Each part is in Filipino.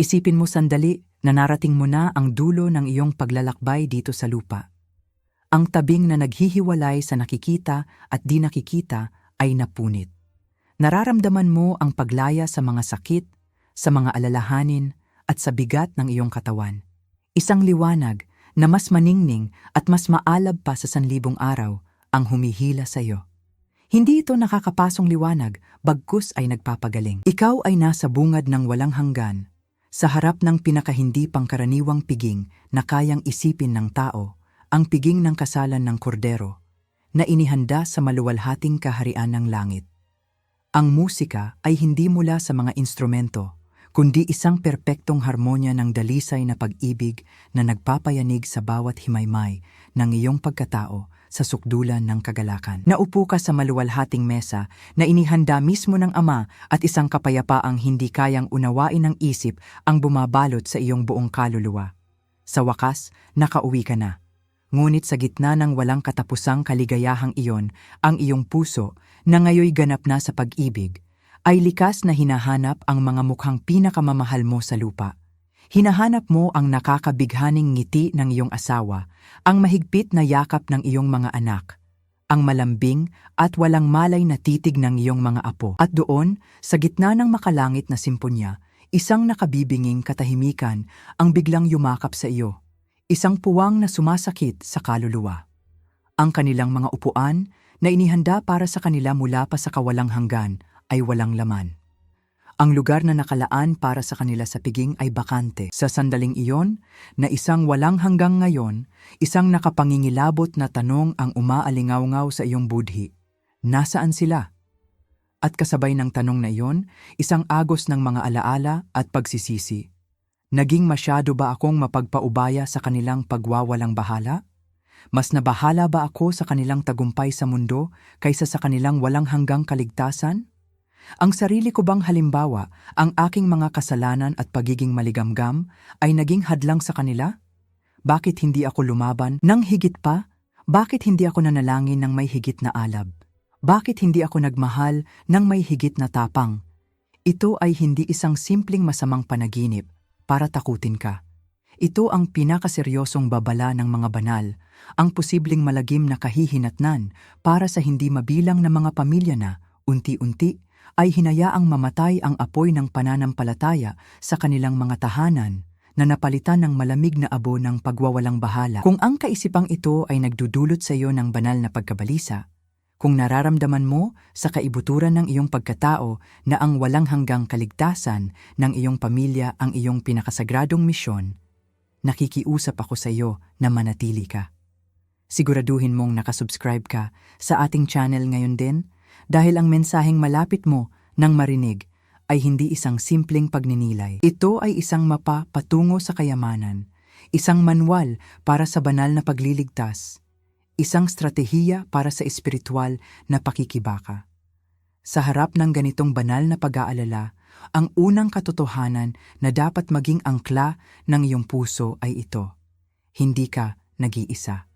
Isipin mo sandali na narating mo na ang dulo ng iyong paglalakbay dito sa lupa. Ang tabing na naghihiwalay sa nakikita at di nakikita ay napunit. Nararamdaman mo ang paglaya sa mga sakit, sa mga alalahanin, at sa bigat ng iyong katawan. Isang liwanag na mas maningning at mas maalab pa sa sanlibong araw ang humihila sa iyo. Hindi ito nakakapasong liwanag, bagkus ay nagpapagaling. Ikaw ay nasa bungad ng walang hanggan, sa harap ng pinakahindi pangkaraniwang piging na kayang isipin ng tao, ang piging ng kasalan ng kordero, na inihanda sa maluwalhating kaharian ng langit. Ang musika ay hindi mula sa mga instrumento, kundi isang perpektong harmonya ng dalisay na pag-ibig na nagpapayanig sa bawat himaymay ng iyong pagkatao sa sukdulan ng kagalakan. Naupo ka sa maluwalhating mesa na inihanda mismo ng Ama at isang kapayapaang hindi kayang unawain ng isip ang bumabalot sa iyong buong kaluluwa. Sa wakas, nakauwi ka na. Ngunit sa gitna ng walang katapusang kaligayahang iyon, ang iyong puso, na ngayoy ganap na sa pag-ibig, ay likas na hinahanap ang mga mukhang pinakamamahal mo sa lupa. Hinahanap mo ang nakakabighaning ngiti ng iyong asawa, ang mahigpit na yakap ng iyong mga anak, ang malambing at walang malay na titig ng iyong mga apo. At doon, sa gitna ng makalangit na simponya, isang nakabibinging katahimikan ang biglang yumakap sa iyo. Isang puwang na sumasakit sa kaluluwa. Ang kanilang mga upuan na inihanda para sa kanila mula pa sa kawalang hanggan ay walang laman. Ang lugar na nakalaan para sa kanila sa piging ay bakante. Sa sandaling iyon, na isang walang hanggang ngayon, isang nakapangingilabot na tanong ang umaalingaw-ngaw sa iyong budhi. Nasaan sila? At kasabay ng tanong na iyon, isang agos ng mga alaala at pagsisisi. Naging masyado ba akong mapagpaubaya sa kanilang pagwawalang bahala? Mas nabahala ba ako sa kanilang tagumpay sa mundo kaysa sa kanilang walang hanggang kaligtasan? Ang sarili ko bang halimbawa, ang aking mga kasalanan at pagiging maligamgam ay naging hadlang sa kanila? Bakit hindi ako lumaban nang higit pa? Bakit hindi ako nanalangin ng may higit na alab? Bakit hindi ako nagmahal ng may higit na tapang? Ito ay hindi isang simpleng masamang panaginip para takutin ka. Ito ang pinakaseryosong babala ng mga banal, ang posibleng malagim na kahihinatnan para sa hindi mabilang na mga pamilya na, unti-unti, ay hinayaang mamatay ang apoy ng pananampalataya sa kanilang mga tahanan na napalitan ng malamig na abo ng pagwawalang bahala. Kung ang kaisipang ito ay nagdudulot sa iyo ng banal na pagkabalisa, kung nararamdaman mo sa kaibuturan ng iyong pagkatao na ang walang hanggang kaligtasan ng iyong pamilya ang iyong pinakasagradong misyon, nakikiusap ako sa iyo na manatili ka. Siguraduhin mong nakasubscribe ka sa ating channel ngayon din dahil ang mensaheng malapit mo nang marinig ay hindi isang simpleng pagninilay. Ito ay isang mapa patungo sa kayamanan, isang manual para sa banal na pagliligtas, isang stratehiya para sa espiritual na pakikibaka. Sa harap ng ganitong banal na pag-aalala, ang unang katotohanan na dapat maging angkla ng iyong puso ay ito. Hindi ka nag-iisa.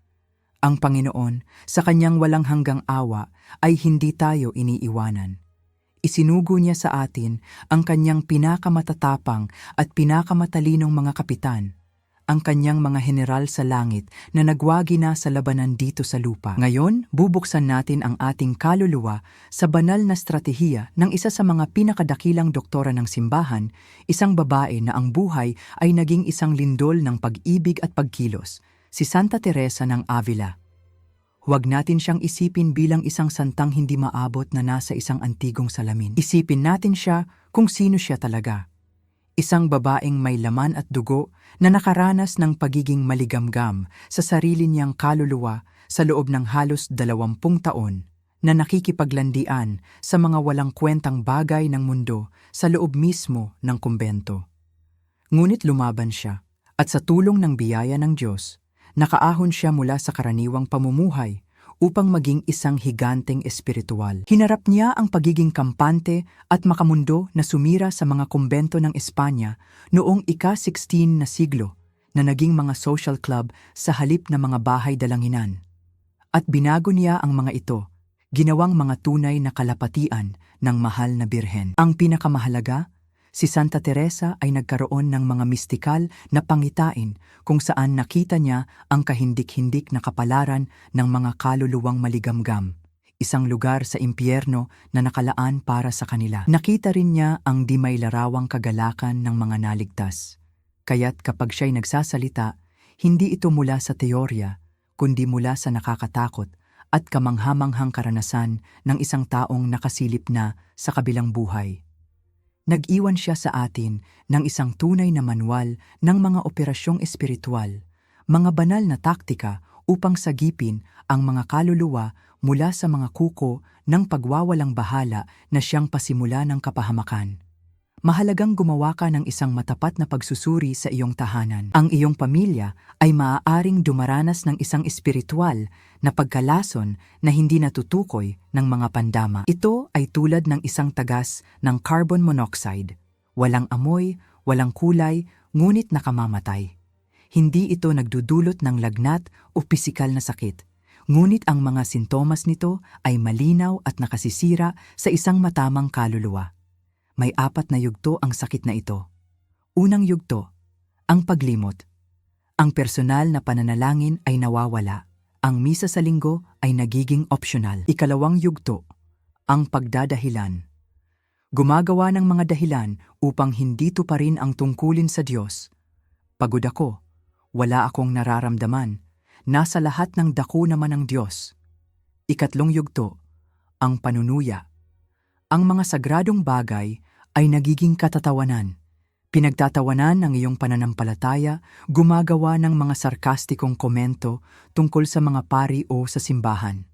Ang Panginoon, sa kanyang walang hanggang awa, ay hindi tayo iniiwanan. Isinugo niya sa atin ang kanyang pinakamatatapang at pinakamatalinong mga kapitan, ang kanyang mga general sa langit na nagwagi na sa labanan dito sa lupa. Ngayon, bubuksan natin ang ating kaluluwa sa banal na stratehiya ng isa sa mga pinakadakilang doktora ng simbahan, isang babae na ang buhay ay naging isang lindol ng pag-ibig at pagkilos, si Santa Teresa ng Avila. Huwag natin siyang isipin bilang isang santang hindi maabot na nasa isang antigong salamin. Isipin natin siya kung sino siya talaga. Isang babaeng may laman at dugo na nakaranas ng pagiging maligamgam sa sarili niyang kaluluwa sa loob ng halos dalawampung taon na nakikipaglandian sa mga walang kwentang bagay ng mundo sa loob mismo ng kumbento. Ngunit lumaban siya at sa tulong ng biyaya ng Diyos, nakaahon siya mula sa karaniwang pamumuhay upang maging isang higanteng espiritual. Hinarap niya ang pagiging kampante at makamundo na sumira sa mga kumbento ng Espanya noong ika-16 na siglo na naging mga social club sa halip na mga bahay dalanginan. At binago niya ang mga ito, ginawang mga tunay na kalapatian ng mahal na birhen. Ang pinakamahalaga, si Santa Teresa ay nagkaroon ng mga mistikal na pangitain kung saan nakita niya ang kahindik-hindik na kapalaran ng mga kaluluwang maligamgam, isang lugar sa impyerno na nakalaan para sa kanila. Nakita rin niya ang di may larawang kagalakan ng mga naligtas. Kaya't kapag siya'y nagsasalita, hindi ito mula sa teorya, kundi mula sa nakakatakot at kamanghamanghang karanasan ng isang taong nakasilip na sa kabilang buhay. Nag-iwan siya sa atin ng isang tunay na manual ng mga operasyong espiritual, mga banal na taktika upang sagipin ang mga kaluluwa mula sa mga kuko ng pagwawalang bahala na siyang pasimula ng kapahamakan. Mahalagang gumawa ka ng isang matapat na pagsusuri sa iyong tahanan. Ang iyong pamilya ay maaaring dumaranas ng isang espiritual na pagkalason na hindi natutukoy ng mga pandama. Ito ay tulad ng isang tagas ng carbon monoxide. Walang amoy, walang kulay, ngunit nakamamatay. Hindi ito nagdudulot ng lagnat o pisikal na sakit. Ngunit ang mga sintomas nito ay malinaw at nakasisira sa isang matamang kaluluwa may apat na yugto ang sakit na ito. Unang yugto, ang paglimot. Ang personal na pananalangin ay nawawala. Ang misa sa linggo ay nagiging optional. Ikalawang yugto, ang pagdadahilan. Gumagawa ng mga dahilan upang hindi tuparin ang tungkulin sa Diyos. Pagod ako, wala akong nararamdaman, nasa lahat ng dako naman ng Diyos. Ikatlong yugto, ang panunuya. Ang mga sagradong bagay ay nagiging katatawanan. Pinagtatawanan ng iyong pananampalataya, gumagawa ng mga sarkastikong komento tungkol sa mga pari o sa simbahan.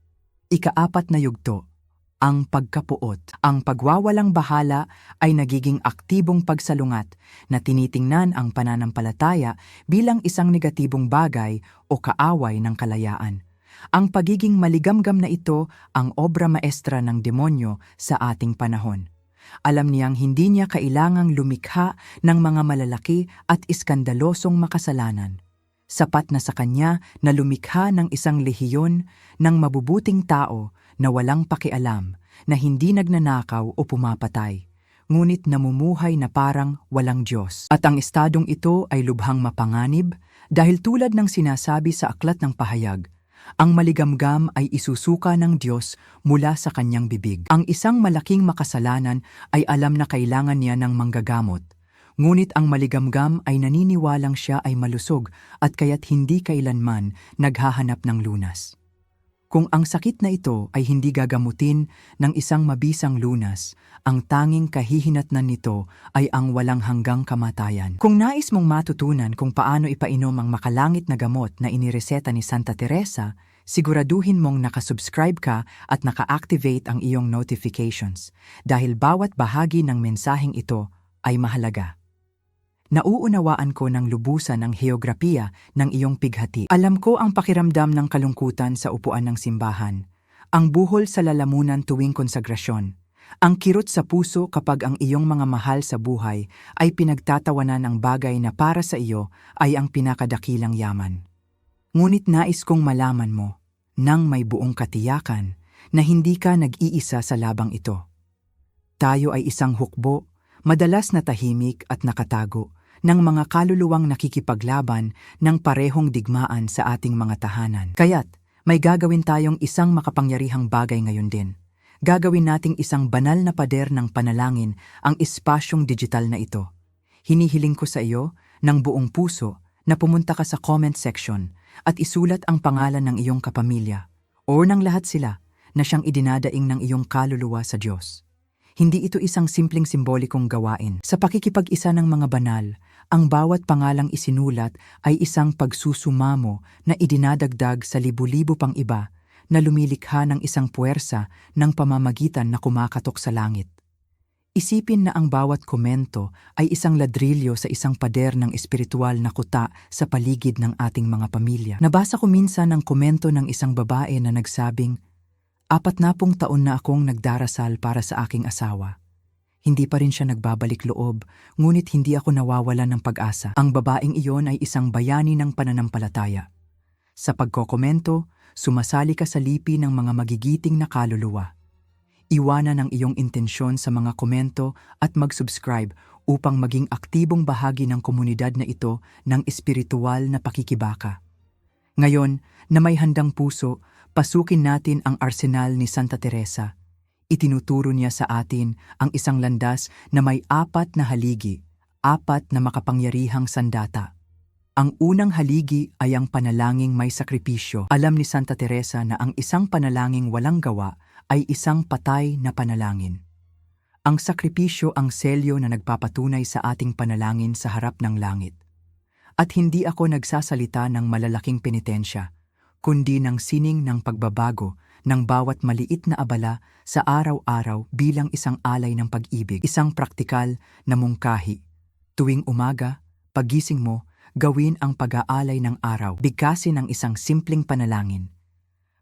Ikaapat na yugto, ang pagkapuot. Ang pagwawalang bahala ay nagiging aktibong pagsalungat na tinitingnan ang pananampalataya bilang isang negatibong bagay o kaaway ng kalayaan. Ang pagiging maligamgam na ito ang obra maestra ng demonyo sa ating panahon. Alam niyang hindi niya kailangang lumikha ng mga malalaki at iskandalosong makasalanan. Sapat na sa kanya na lumikha ng isang lehiyon ng mabubuting tao na walang pakialam, na hindi nagnanakaw o pumapatay, ngunit namumuhay na parang walang Diyos. At ang estadong ito ay lubhang mapanganib dahil tulad ng sinasabi sa aklat ng pahayag, ang maligamgam ay isusuka ng Diyos mula sa kanyang bibig. Ang isang malaking makasalanan ay alam na kailangan niya ng manggagamot. Ngunit ang maligamgam ay naniniwalang siya ay malusog at kaya't hindi kailanman naghahanap ng lunas. Kung ang sakit na ito ay hindi gagamutin ng isang mabisang lunas, ang tanging kahihinatnan nito ay ang walang hanggang kamatayan. Kung nais mong matutunan kung paano ipainom ang makalangit na gamot na inireseta ni Santa Teresa, siguraduhin mong nakasubscribe ka at naka-activate ang iyong notifications dahil bawat bahagi ng mensaheng ito ay mahalaga. Nauunawaan ko ng lubusan ang heograpiya ng iyong pighati. Alam ko ang pakiramdam ng kalungkutan sa upuan ng simbahan, ang buhol sa lalamunan tuwing konsagrasyon, ang kirot sa puso kapag ang iyong mga mahal sa buhay ay pinagtatawanan ng bagay na para sa iyo ay ang pinakadakilang yaman. Ngunit nais kong malaman mo, nang may buong katiyakan, na hindi ka nag-iisa sa labang ito. Tayo ay isang hukbo, madalas na tahimik at nakatago, ng mga kaluluwang nakikipaglaban ng parehong digmaan sa ating mga tahanan. Kaya't, may gagawin tayong isang makapangyarihang bagay ngayon din. Gagawin nating isang banal na pader ng panalangin ang espasyong digital na ito. Hinihiling ko sa iyo ng buong puso na pumunta ka sa comment section at isulat ang pangalan ng iyong kapamilya o ng lahat sila na siyang idinadaing ng iyong kaluluwa sa Diyos. Hindi ito isang simpleng simbolikong gawain. Sa pakikipag-isa ng mga banal, ang bawat pangalang isinulat ay isang pagsusumamo na idinadagdag sa libu-libo pang iba na lumilikha ng isang puwersa ng pamamagitan na kumakatok sa langit. Isipin na ang bawat komento ay isang ladrilyo sa isang pader ng espiritual na kuta sa paligid ng ating mga pamilya. Nabasa ko minsan ang komento ng isang babae na nagsabing, Apat na pong taon na akong nagdarasal para sa aking asawa. Hindi pa rin siya nagbabalik loob, ngunit hindi ako nawawala ng pag-asa. Ang babaeng iyon ay isang bayani ng pananampalataya. Sa pagkokomento, sumasali ka sa lipi ng mga magigiting na kaluluwa. Iwanan ang iyong intensyon sa mga komento at mag-subscribe upang maging aktibong bahagi ng komunidad na ito ng espiritual na pakikibaka. Ngayon, na may handang puso, pasukin natin ang arsenal ni Santa Teresa. Itinuturo niya sa atin ang isang landas na may apat na haligi, apat na makapangyarihang sandata. Ang unang haligi ay ang panalangin may sakripisyo. Alam ni Santa Teresa na ang isang panalangin walang gawa ay isang patay na panalangin. Ang sakripisyo ang selyo na nagpapatunay sa ating panalangin sa harap ng langit. At hindi ako nagsasalita ng malalaking penitensya, kundi ng sining ng pagbabago ng bawat maliit na abala sa araw-araw bilang isang alay ng pag-ibig, isang praktikal na mungkahi. Tuwing umaga, pagising mo, gawin ang pag-aalay ng araw, bigkasin ang isang simpleng panalangin.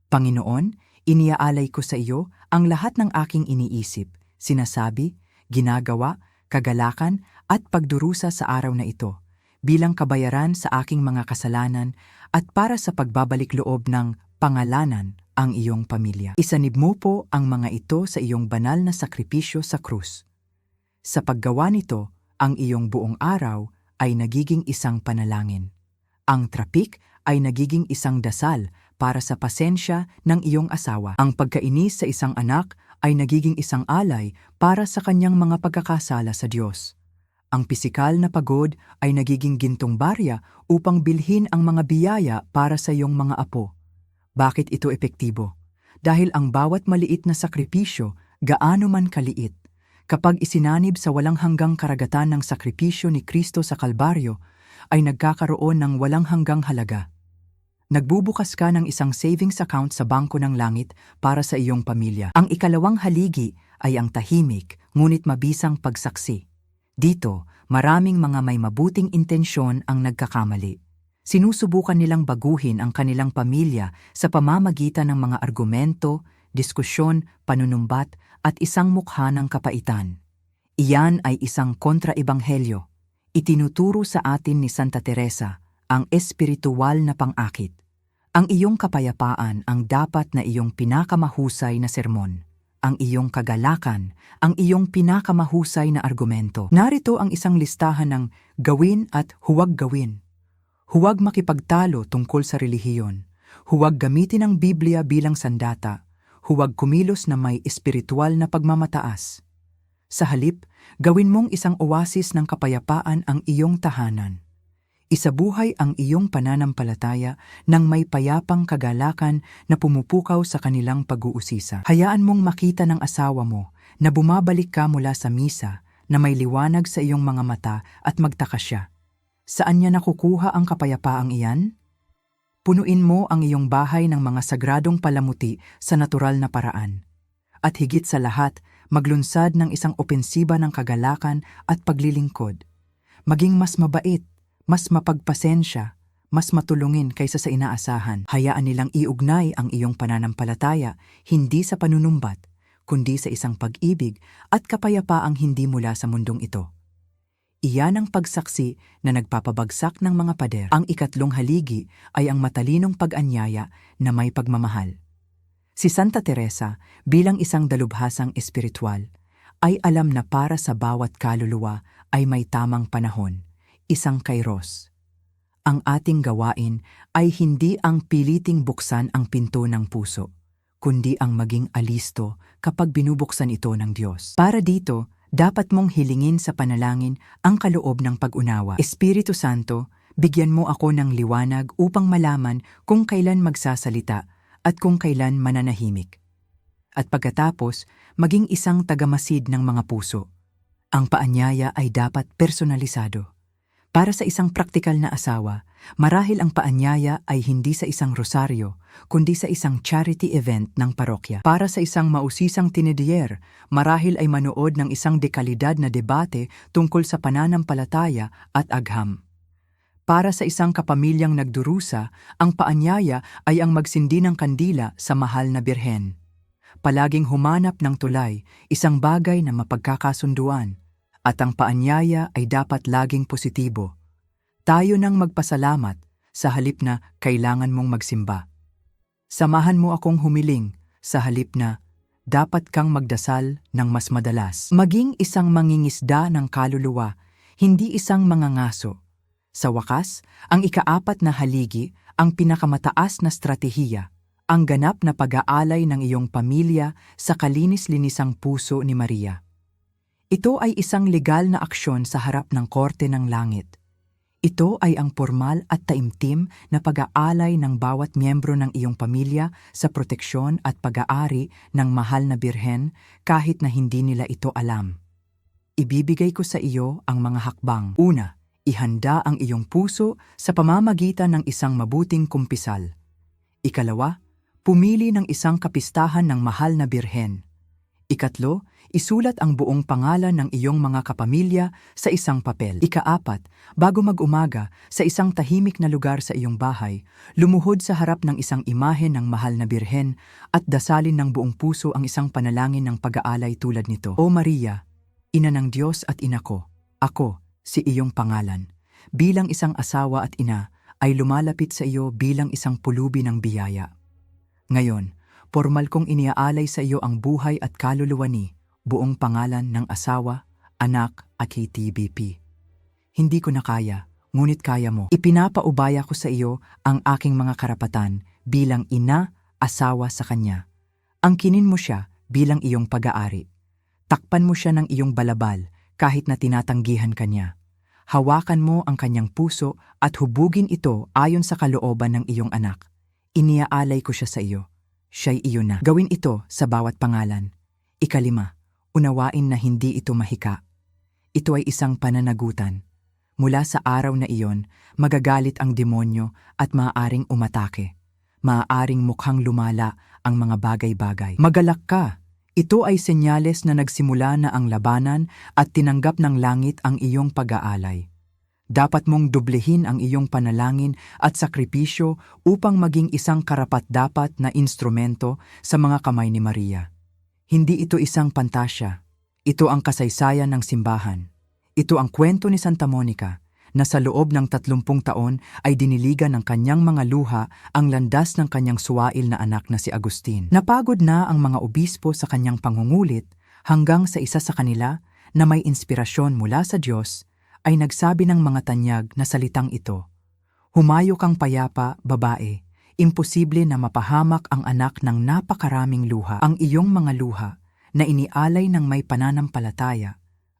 Panginoon, iniaalay ko sa iyo ang lahat ng aking iniisip, sinasabi, ginagawa, kagalakan at pagdurusa sa araw na ito, bilang kabayaran sa aking mga kasalanan at para sa pagbabalik loob ng pangalanan ang iyong pamilya. Isanib mo po ang mga ito sa iyong banal na sakripisyo sa krus. Sa paggawa nito, ang iyong buong araw ay nagiging isang panalangin. Ang trapik ay nagiging isang dasal para sa pasensya ng iyong asawa. Ang pagkainis sa isang anak ay nagiging isang alay para sa kanyang mga pagkakasala sa Diyos. Ang pisikal na pagod ay nagiging gintong barya upang bilhin ang mga biyaya para sa iyong mga apo. Bakit ito epektibo? Dahil ang bawat maliit na sakripisyo, gaano man kaliit, kapag isinanib sa walang hanggang karagatan ng sakripisyo ni Kristo sa Kalbaryo, ay nagkakaroon ng walang hanggang halaga. Nagbubukas ka ng isang savings account sa Bangko ng Langit para sa iyong pamilya. Ang ikalawang haligi ay ang tahimik, ngunit mabisang pagsaksi. Dito, maraming mga may mabuting intensyon ang nagkakamali. Sinusubukan nilang baguhin ang kanilang pamilya sa pamamagitan ng mga argumento, diskusyon, panunumbat at isang mukha ng kapaitan. Iyan ay isang kontraebanghelyo. Itinuturo sa atin ni Santa Teresa ang espiritual na pangakit. Ang iyong kapayapaan ang dapat na iyong pinakamahusay na sermon. Ang iyong kagalakan, ang iyong pinakamahusay na argumento. Narito ang isang listahan ng gawin at huwag gawin. Huwag makipagtalo tungkol sa relihiyon. Huwag gamitin ang Biblia bilang sandata. Huwag kumilos na may espiritual na pagmamataas. Sa halip, gawin mong isang oasis ng kapayapaan ang iyong tahanan. Isabuhay ang iyong pananampalataya ng may payapang kagalakan na pumupukaw sa kanilang pag-uusisa. Hayaan mong makita ng asawa mo na bumabalik ka mula sa misa na may liwanag sa iyong mga mata at magtaka siya. Saan niya nakukuha ang kapayapaang iyan? Punuin mo ang iyong bahay ng mga sagradong palamuti sa natural na paraan. At higit sa lahat, maglunsad ng isang opensiba ng kagalakan at paglilingkod. Maging mas mabait, mas mapagpasensya, mas matulungin kaysa sa inaasahan. Hayaan nilang iugnay ang iyong pananampalataya hindi sa panunumbat, kundi sa isang pag-ibig at kapayapaang hindi mula sa mundong ito. Iyan ang pagsaksi na nagpapabagsak ng mga pader. Ang ikatlong haligi ay ang matalinong pag-anyaya na may pagmamahal. Si Santa Teresa, bilang isang dalubhasang espiritual, ay alam na para sa bawat kaluluwa ay may tamang panahon, isang kairos. Ang ating gawain ay hindi ang piliting buksan ang pinto ng puso, kundi ang maging alisto kapag binubuksan ito ng Diyos. Para dito, dapat mong hilingin sa panalangin ang kaloob ng pag-unawa. Espiritu Santo, bigyan mo ako ng liwanag upang malaman kung kailan magsasalita at kung kailan mananahimik. At pagkatapos, maging isang tagamasid ng mga puso. Ang paanyaya ay dapat personalisado. Para sa isang praktikal na asawa, marahil ang paanyaya ay hindi sa isang rosaryo, kundi sa isang charity event ng parokya. Para sa isang mausisang tinedier, marahil ay manood ng isang dekalidad na debate tungkol sa pananampalataya at agham. Para sa isang kapamilyang nagdurusa, ang paanyaya ay ang magsindi ng kandila sa mahal na birhen. Palaging humanap ng tulay, isang bagay na mapagkakasunduan, at ang paanyaya ay dapat laging positibo. Tayo nang magpasalamat sa halip na kailangan mong magsimba. Samahan mo akong humiling sa halip na dapat kang magdasal ng mas madalas. Maging isang mangingisda ng kaluluwa, hindi isang mangangaso. Sa wakas, ang ikaapat na haligi, ang pinakamataas na stratehiya, ang ganap na pag-aalay ng iyong pamilya sa kalinis-linisang puso ni Maria. Ito ay isang legal na aksyon sa harap ng korte ng langit. Ito ay ang formal at taimtim na pag-aalay ng bawat miyembro ng iyong pamilya sa proteksyon at pag-aari ng mahal na birhen kahit na hindi nila ito alam. Ibibigay ko sa iyo ang mga hakbang. Una, ihanda ang iyong puso sa pamamagitan ng isang mabuting kumpisal. Ikalawa, pumili ng isang kapistahan ng mahal na birhen. Ikatlo, isulat ang buong pangalan ng iyong mga kapamilya sa isang papel. Ikaapat, bago mag-umaga, sa isang tahimik na lugar sa iyong bahay, lumuhod sa harap ng isang imahe ng mahal na birhen at dasalin ng buong puso ang isang panalangin ng pag-aalay tulad nito. O Maria, ina ng Diyos at ina ko, ako, si iyong pangalan, bilang isang asawa at ina, ay lumalapit sa iyo bilang isang pulubi ng biyaya. Ngayon, formal kong iniaalay sa iyo ang buhay at kaluluwa ni, buong pangalan ng asawa, anak at KTBP. Hindi ko na kaya, ngunit kaya mo. Ipinapaubaya ko sa iyo ang aking mga karapatan bilang ina, asawa sa kanya. Angkinin mo siya bilang iyong pag-aari. Takpan mo siya ng iyong balabal kahit na tinatanggihan kanya. Hawakan mo ang kanyang puso at hubugin ito ayon sa kalooban ng iyong anak. Iniaalay ko siya sa iyo siya'y iyo na. Gawin ito sa bawat pangalan. Ikalima, unawain na hindi ito mahika. Ito ay isang pananagutan. Mula sa araw na iyon, magagalit ang demonyo at maaaring umatake. Maaaring mukhang lumala ang mga bagay-bagay. Magalak ka! Ito ay senyales na nagsimula na ang labanan at tinanggap ng langit ang iyong pag-aalay. Dapat mong dublehin ang iyong panalangin at sakripisyo upang maging isang karapat-dapat na instrumento sa mga kamay ni Maria. Hindi ito isang pantasya. Ito ang kasaysayan ng simbahan. Ito ang kwento ni Santa Monica na sa loob ng tatlumpung taon ay diniligan ng kanyang mga luha ang landas ng kanyang suwail na anak na si Agustin. Napagod na ang mga obispo sa kanyang pangungulit hanggang sa isa sa kanila na may inspirasyon mula sa Diyos ay nagsabi ng mga tanyag na salitang ito, Humayo kang payapa, babae, imposible na mapahamak ang anak ng napakaraming luha. Ang iyong mga luha na inialay ng may pananampalataya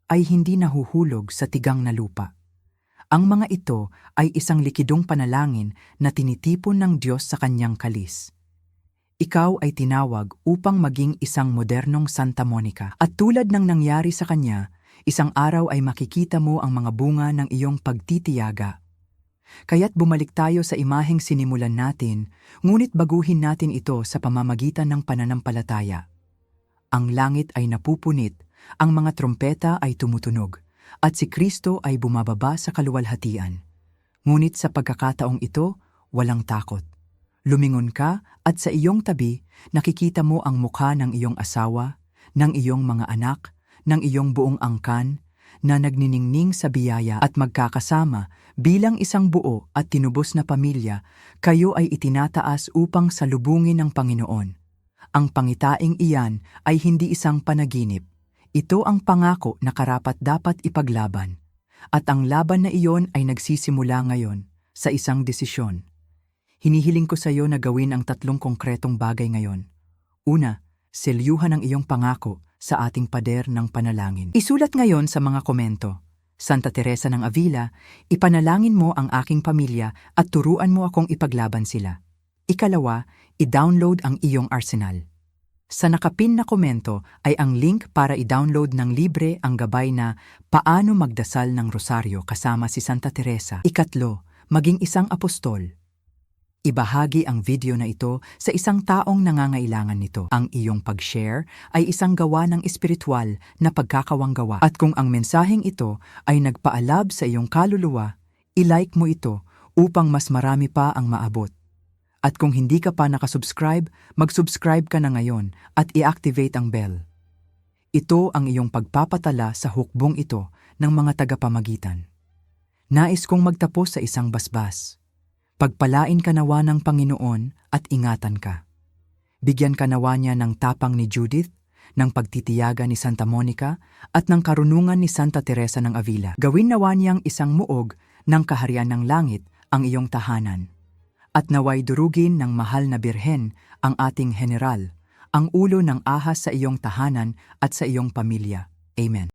ay hindi nahuhulog sa tigang na lupa. Ang mga ito ay isang likidong panalangin na tinitipon ng Diyos sa kanyang kalis. Ikaw ay tinawag upang maging isang modernong Santa Monica at tulad ng nangyari sa kanya, isang araw ay makikita mo ang mga bunga ng iyong pagtitiyaga. Kaya't bumalik tayo sa imaheng sinimulan natin, ngunit baguhin natin ito sa pamamagitan ng pananampalataya. Ang langit ay napupunit, ang mga trompeta ay tumutunog, at si Kristo ay bumababa sa kaluwalhatian. Ngunit sa pagkakataong ito, walang takot. Lumingon ka at sa iyong tabi, nakikita mo ang mukha ng iyong asawa, ng iyong mga anak, ng iyong buong angkan na nagniningning sa biyaya at magkakasama bilang isang buo at tinubos na pamilya, kayo ay itinataas upang salubungin ng Panginoon. Ang pangitaing iyan ay hindi isang panaginip. Ito ang pangako na karapat dapat ipaglaban. At ang laban na iyon ay nagsisimula ngayon sa isang desisyon. Hinihiling ko sa iyo na gawin ang tatlong konkretong bagay ngayon. Una, selyuhan ang iyong pangako sa ating pader ng panalangin. Isulat ngayon sa mga komento. Santa Teresa ng Avila, ipanalangin mo ang aking pamilya at turuan mo akong ipaglaban sila. Ikalawa, i-download ang iyong arsenal. Sa nakapin na komento ay ang link para i-download ng libre ang gabay na Paano Magdasal ng Rosaryo kasama si Santa Teresa. Ikatlo, maging isang apostol. Ibahagi ang video na ito sa isang taong nangangailangan nito. Ang iyong pag-share ay isang gawa ng espiritual na pagkakawanggawa. At kung ang mensaheng ito ay nagpaalab sa iyong kaluluwa, ilike mo ito upang mas marami pa ang maabot. At kung hindi ka pa nakasubscribe, mag-subscribe ka na ngayon at i-activate ang bell. Ito ang iyong pagpapatala sa hukbong ito ng mga tagapamagitan. Nais kong magtapos sa isang basbas. Pagpalain ka nawa ng Panginoon at ingatan ka. Bigyan ka nawa niya ng tapang ni Judith ng pagtitiyaga ni Santa Monica at ng karunungan ni Santa Teresa ng Avila. Gawin nawa niyang isang muog ng kaharian ng langit ang iyong tahanan. At naway durugin ng mahal na birhen ang ating general, ang ulo ng ahas sa iyong tahanan at sa iyong pamilya. Amen.